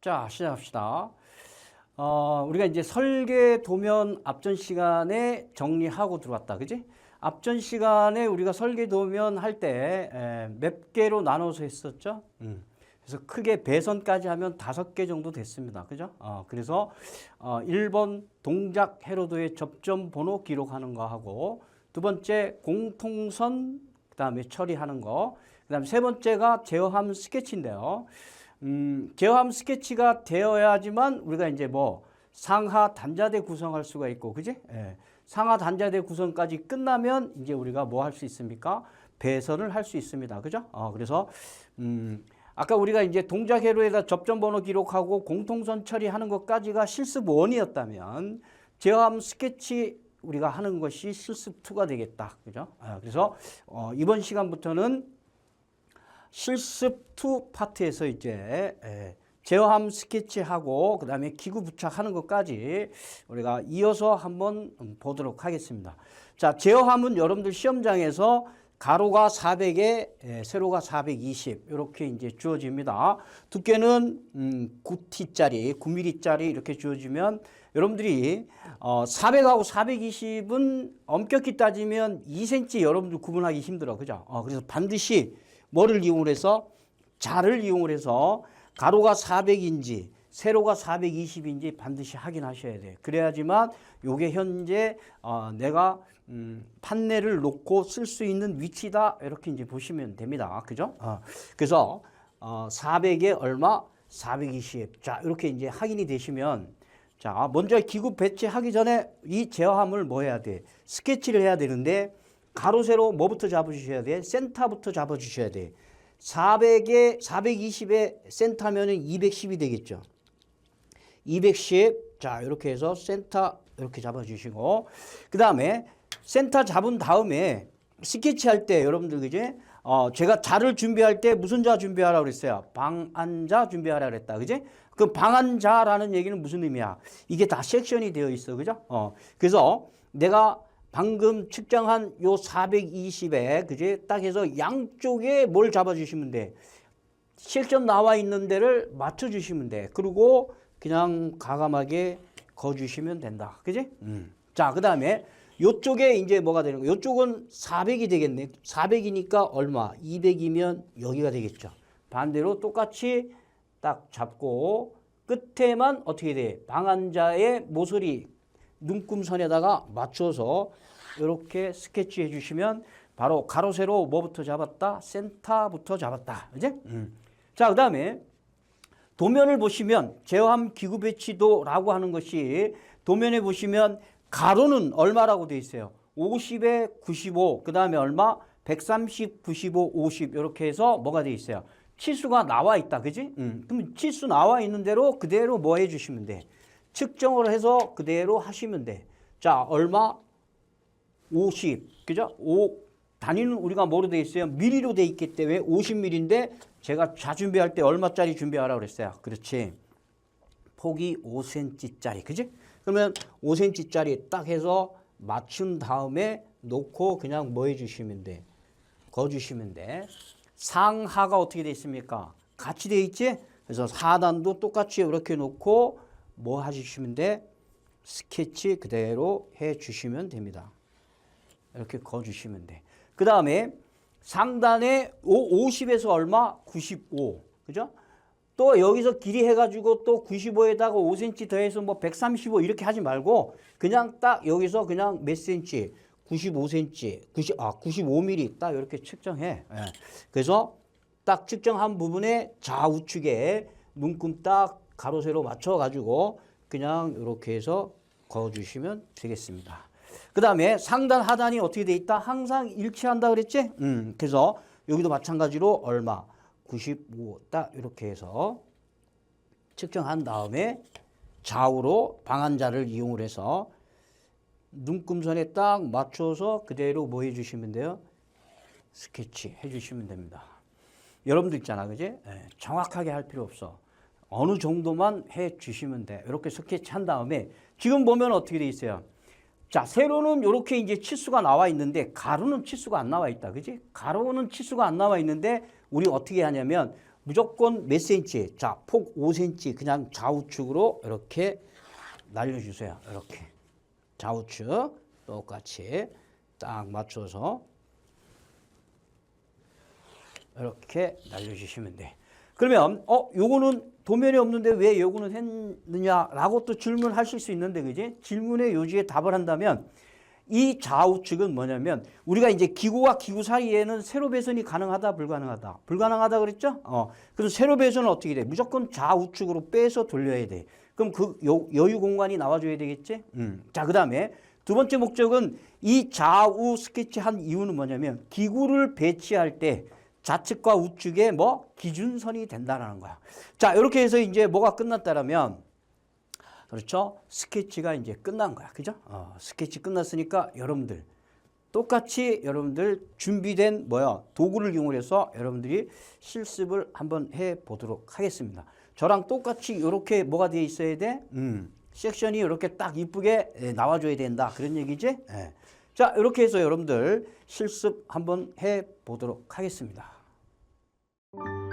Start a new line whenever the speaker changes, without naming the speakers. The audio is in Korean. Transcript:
자, 시작합시다. 어, 우리가 이제 설계 도면 앞전 시간에 정리하고 들어왔다. 그지? 앞전 시간에 우리가 설계 도면 할 때 몇 개로 나눠서 했었죠? 음. 그래서 크게 배선까지 하면 다섯 개 정도 됐습니다. 그죠? 어, 그래서 어, 1번 동작 해로도의 접점 번호 기록하는 거 하고 두 번째 공통선 그다음에 처리하는 거 그다음에 세 번째가 제어함 스케치인데요. 음, 제어함 스케치가 되어야지만 우리가 이제 뭐 상하 단자대 구성할 수가 있고, 그지? 예. 상하 단자대 구성까지 끝나면 이제 우리가 뭐 할 수 있습니까? 배선을 할 수 있습니다. 그죠? 어, 그래서, 음, 아까 우리가 이제 동작 회로에다 접점 번호 기록하고 공통선 처리하는 것까지가 실습 원이었다면 제어함 스케치 우리가 하는 것이 실습 2가 되겠다. 그죠? 아, 그래서 어, 이번 시간부터는 실습 2 파트에서 이제 에, 제어함 스케치하고 그 다음에 기구 부착하는 것까지 우리가 이어서 한번 음, 보도록 하겠습니다. 자, 제어함은 여러분들 시험장에서 가로가 400에 에, 세로가 420 이렇게 이제 주어집니다. 두께는 음, 9T짜리, 9mm짜리 이렇게 주어지면 여러분들이 어, 400하고 420은 엄격히 따지면 2cm 여러분들 구분하기 힘들어. 그죠? 어, 그래서 반드시 뭐를 이용을 해서 자를 이용을 해서 가로가 400인지 세로가 420인지 반드시 확인하셔야 돼요. 그래야지만 요게 현재 어, 내가 음, 판넬을 놓고 쓸 수 있는 위치다 이렇게 이제 보시면 됩니다. 그죠? 어, 그래서 어, 400에 얼마? 420. 자 이렇게 이제 확인이 되시면 자 먼저 기구 배치하기 전에 이 제어함을 뭐 해야 돼? 스케치를 해야 되는데 가로 세로 뭐부터 잡아주셔야 돼? 센터부터 잡아주셔야 돼. 400에 420에 센터면은 210이 되겠죠. 210. 자, 이렇게 해서 센터 이렇게 잡아 주시고 그다음에 센터 잡은 다음에 스케치 할 때 여러분들 그제 어, 제가 자를 준비할 때 무슨 자 준비하라고 그랬어요? 방안자 준비하라 그랬다. 그지? 그 방안자라는 얘기는 무슨 의미야? 이게 다 섹션이 되어 있어. 그죠? 어. 그래서 내가 방금 측정한 요 420에 그지? 딱 해서 양쪽에 뭘 잡아 주시면 돼. 실점 나와 있는 데를 맞춰 주시면 돼. 그리고 그냥 가감하게 거 주시면 된다. 그지? 음. 자, 그 다음에 요쪽에 이제 뭐가 되는 거? 요쪽은 400이 되겠네. 400이니까 얼마? 200이면 여기가 되겠죠. 반대로 똑같이 딱 잡고 끝에만 어떻게 돼? 방한자의 모서리 눈금선에다가 맞춰서 이렇게 스케치 해 주시면 바로 가로 세로 뭐부터 잡았다? 센터부터 잡았다. 그지? 음. 자, 그다음에 도면을 보시면 제어함 기구 배치도라고 하는 것이 도면에 보시면 가로는 얼마라고 돼 있어요? 50에 95, 그 다음에 얼마? 130, 95, 50 이렇게 해서 뭐가 돼 있어요? 치수가 나와 있다, 그지? 음. 그럼 치수 나와 있는 대로 그대로 뭐 해 주시면 돼? 측정을 해서 그대로 하시면 돼. 자, 얼마? 50, 그죠? 5 단위는 우리가 뭐로 돼 있어요? 미리로 돼 있기 때문에 50mm인데 제가 자 준비할 때 얼마짜리 준비하라고 그랬어요? 그렇지. 폭이 5cm짜리, 그지? 그러면 5cm짜리 딱 해서 맞춘 다음에 놓고 그냥 뭐 해주시면 돼? 거 주시면 돼. 상하가 어떻게 돼 있습니까? 같이 돼 있지? 그래서 하단도 똑같이 이렇게 놓고 뭐 해주시면 돼? 스케치 그대로 해 주시면 됩니다. 이렇게 거 주시면 돼. 그 다음에 상단에 50에서 얼마? 95. 그죠? 또 여기서 길이 해가지고 또 95에다가 5cm 더해서 뭐 135 이렇게 하지 말고 그냥 딱 여기서 그냥 몇 cm? 95cm, 90, 아, 95mm 딱 이렇게 측정해. 예. 그래서 딱 측정한 부분에 좌우측에 눈금 딱 가로 세로 맞춰 가지고 그냥 이렇게 해서 그어 주시면 되겠습니다. 그 다음에 상단 하단이 어떻게 돼 있다? 항상 일치한다 그랬지? 음, 그래서 여기도 마찬가지로 얼마? 95 딱 이렇게 해서 측정한 다음에 좌우로 방한자를 이용을 해서 눈금선에 딱 맞춰서 그대로 뭐 해주시면 돼요? 스케치 해주시면 됩니다. 여러분도 있잖아, 그지? 예, 정확하게 할 필요 없어. 어느 정도만 해 주시면 돼. 이렇게 스케치 한 다음에 지금 보면 어떻게 돼 있어요? 자, 세로는 이렇게 이제 치수가 나와 있는데 가로는 치수가 안 나와 있다. 그지? 가로는 치수가 안 나와 있는데 우리 어떻게 하냐면 무조건 몇 센치? 자, 폭 5cm 그냥 좌우측으로 이렇게 날려 주세요. 이렇게 좌우측 똑같이 딱 맞춰서 이렇게 날려 주시면 돼. 그러면 어 요거는 도면이 없는데 왜 요거는 했느냐라고 또 질문하실 수 있는데 그지? 질문의 요지에 답을 한다면 이 좌우측은 뭐냐면 우리가 이제 기구와 기구 사이에는 세로 배선이 가능하다 불가능하다 불가능하다 그랬죠? 어 그래서 세로 배선은 어떻게 돼? 무조건 좌우측으로 빼서 돌려야 돼. 그럼 그 여, 여유 공간이 나와줘야 되겠지? 음. 자 그다음에 두 번째 목적은 이 좌우 스케치한 이유는 뭐냐면 기구를 배치할 때 좌측과 우측에 뭐 기준선이 된다라는 거야. 자 이렇게 해서 이제 뭐가 끝났다라면 그렇죠? 스케치가 이제 끝난 거야. 그죠? 어, 스케치 끝났으니까 여러분들 똑같이 여러분들 준비된 뭐야 도구를 이용해서 여러분들이 실습을 한번 해 보도록 하겠습니다. 저랑 똑같이 이렇게 뭐가 되어 있어야 돼? 음, 섹션이 이렇게 딱 이쁘게 예, 나와줘야 된다. 그런 얘기지? 예. 자 이렇게 해서 여러분들 실습 한번 해 보도록 하겠습니다. you